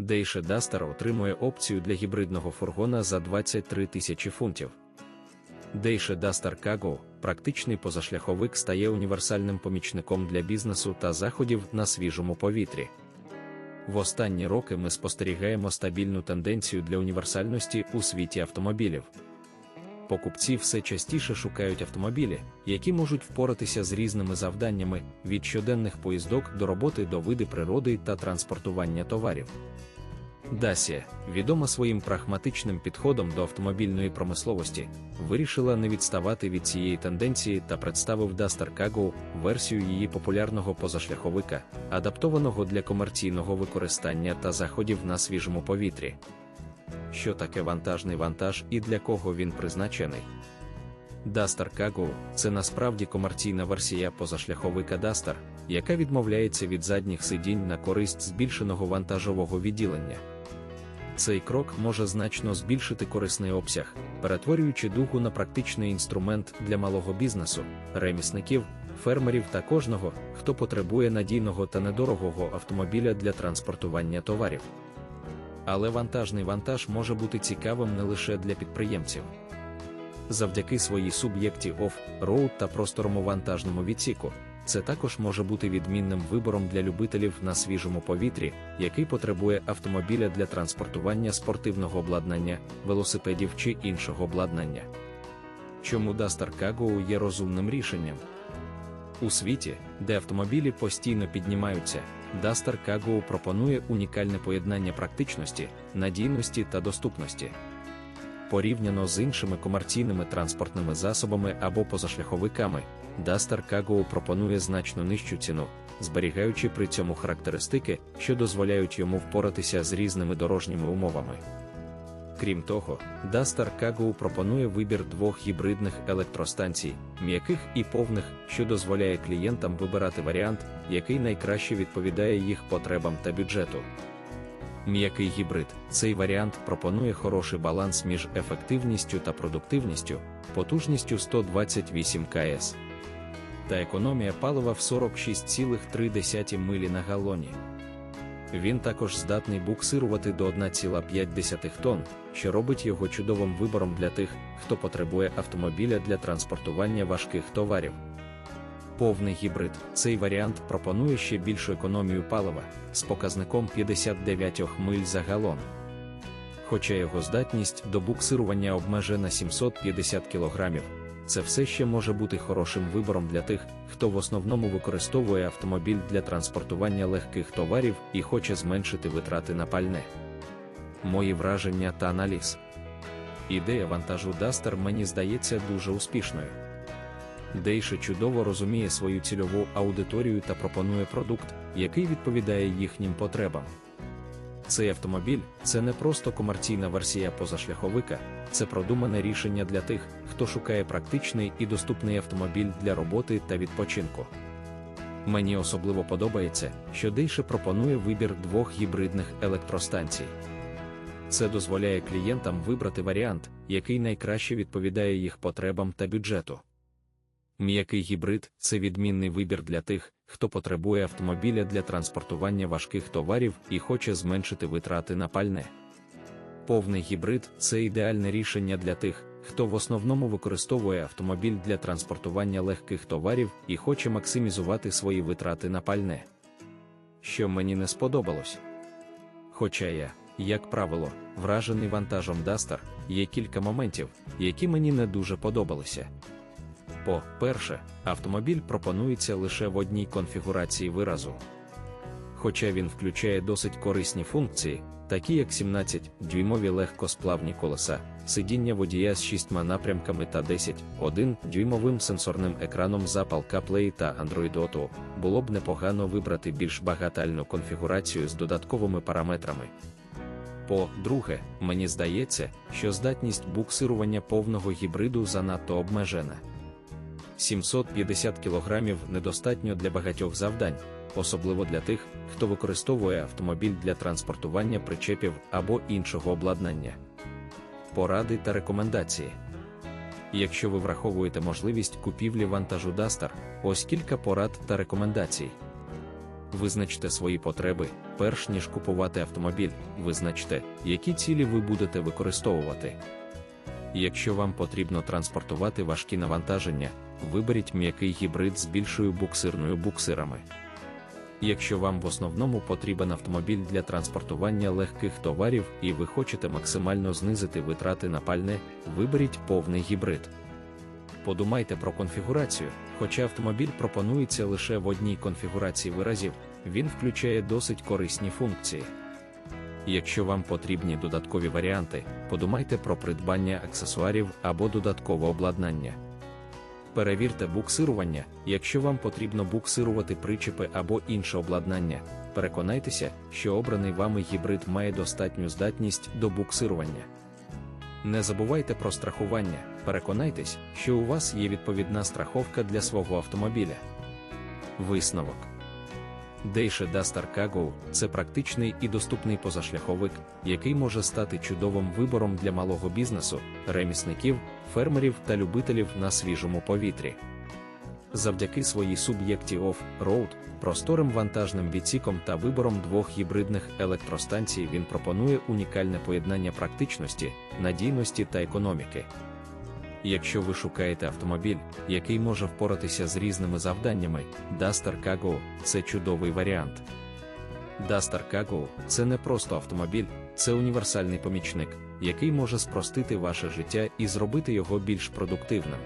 Dacia Duster отримує опцію для гібридного фургона за 23 тисячі фунтів. Дейше Дастер Каго, – практичний позашляховик стає універсальним помічником для бізнесу та заходів на свіжому повітрі. В останні роки ми спостерігаємо стабільну тенденцію для універсальності у світі автомобілів. Покупці все частіше шукають автомобілі, які можуть впоратися з різними завданнями від щоденних поїздок до роботи до види природи та транспортування товарів. Dacia, відома своїм прагматичним підходом до автомобільної промисловості, вирішила не відставати від цієї тенденції та представив Duster Cargo версію її популярного позашляховика, адаптованого для комерційного використання та заходів на свіжому повітрі. Що таке вантажний вантаж і для кого він призначений? Duster Cargo – це насправді комерційна версія позашляховика Duster, яка відмовляється від задніх сидінь на користь збільшеного вантажового відділення. Цей крок може значно збільшити корисний обсяг, перетворюючи дугу на практичний інструмент для малого бізнесу, ремісників, фермерів та кожного, хто потребує надійного та недорогого автомобіля для транспортування товарів. Але вантажний вантаж може бути цікавим не лише для підприємців. Завдяки своїй суб'єкті оф-роуд та просторому вантажному відсіку, це також може бути відмінним вибором для любителів на свіжому повітрі, який потребує автомобіля для транспортування спортивного обладнання, велосипедів чи іншого обладнання. Чому Duster Cargo є розумним рішенням? У світі, де автомобілі постійно піднімаються, Duster Cargo пропонує унікальне поєднання практичності, надійності та доступності. Порівняно з іншими комерційними транспортними засобами або позашляховиками, Duster Cargo пропонує значно нижчу ціну, зберігаючи при цьому характеристики, що дозволяють йому впоратися з різними дорожніми умовами. Крім того, Duster Cargo пропонує вибір двох гібридних електростанцій, м'яких і повних, що дозволяє клієнтам вибирати варіант, який найкраще відповідає їх потребам та бюджету. М'який гібрид цей варіант пропонує хороший баланс між ефективністю та продуктивністю, потужністю 128 кс та економія палива в 46,3 милі на галоні. Він також здатний буксирувати до 1,5 тонн, що робить його чудовим вибором для тих, хто потребує автомобіля для транспортування важких товарів. Повний гібрид цей варіант пропонує ще більшу економію палива з показником 59 миль за галон. Хоча його здатність до буксирування обмежена 750 кг, це все ще може бути хорошим вибором для тих, хто в основному використовує автомобіль для транспортування легких товарів і хоче зменшити витрати на пальне. Мої враження та аналіз. Ідея вантажу Duster мені здається дуже успішною. Дейше чудово розуміє свою цільову аудиторію та пропонує продукт, який відповідає їхнім потребам. Цей автомобіль це не просто комерційна версія позашляховика, це продумане рішення для тих, хто шукає практичний і доступний автомобіль для роботи та відпочинку. Мені особливо подобається, що Дейше пропонує вибір двох гібридних електростанцій. Це дозволяє клієнтам вибрати варіант, який найкраще відповідає їх потребам та бюджету. М'який гібрид це відмінний вибір для тих, хто потребує автомобіля для транспортування важких товарів і хоче зменшити витрати на пальне. Повний гібрид це ідеальне рішення для тих, хто в основному використовує автомобіль для транспортування легких товарів і хоче максимізувати свої витрати на пальне. Що мені не сподобалось. Хоча я, як правило, вражений вантажом Duster, є кілька моментів, які мені не дуже подобалися. По-перше, автомобіль пропонується лише в одній конфігурації виразу. Хоча він включає досить корисні функції, такі як 17-дюймові легкосплавні колеса, сидіння водія з шістьма напрямками та 10-1 дюймовим сенсорним екраном з Apple CarPlay та Android Auto, було б непогано вибрати більш багатальну конфігурацію з додатковими параметрами. По-друге, мені здається, що здатність буксирування повного гібриду занадто обмежена. 750 кг недостатньо для багатьох завдань, особливо для тих, хто використовує автомобіль для транспортування причепів або іншого обладнання. Поради та рекомендації. Якщо ви враховуєте можливість купівлі вантажу Duster, ось кілька порад та рекомендацій. Визначте свої потреби, Перш ніж купувати автомобіль, визначте, які цілі ви будете використовувати. Якщо вам потрібно транспортувати важкі навантаження, виберіть м'який гібрид з більшою буксирною буксирами. Якщо вам в основному потрібен автомобіль для транспортування легких товарів і ви хочете максимально знизити витрати на пальне, виберіть повний гібрид. Подумайте про конфігурацію, хоча автомобіль пропонується лише в одній конфігурації виразів, він включає досить корисні функції. Якщо вам потрібні додаткові варіанти, подумайте про придбання аксесуарів або додаткове обладнання. Перевірте буксирування, якщо вам потрібно буксирувати причепи або інше обладнання. Переконайтеся, що обраний вами гібрид має достатню здатність до буксирування. Не забувайте про страхування, переконайтесь, що у вас є відповідна страховка для свого автомобіля. Висновок Dacia Duster Cargo – це практичний і доступний позашляховик, який може стати чудовим вибором для малого бізнесу, ремісників, фермерів та любителів на свіжому повітрі. Завдяки своїй суб'єкті Off-Road, просторим вантажним відсіком та вибором двох гібридних електростанцій він пропонує унікальне поєднання практичності, надійності та економіки. Якщо ви шукаєте автомобіль, який може впоратися з різними завданнями, Duster Cargo – це чудовий варіант. Duster Cargo – це не просто автомобіль, це універсальний помічник, який може спростити ваше життя і зробити його більш продуктивним.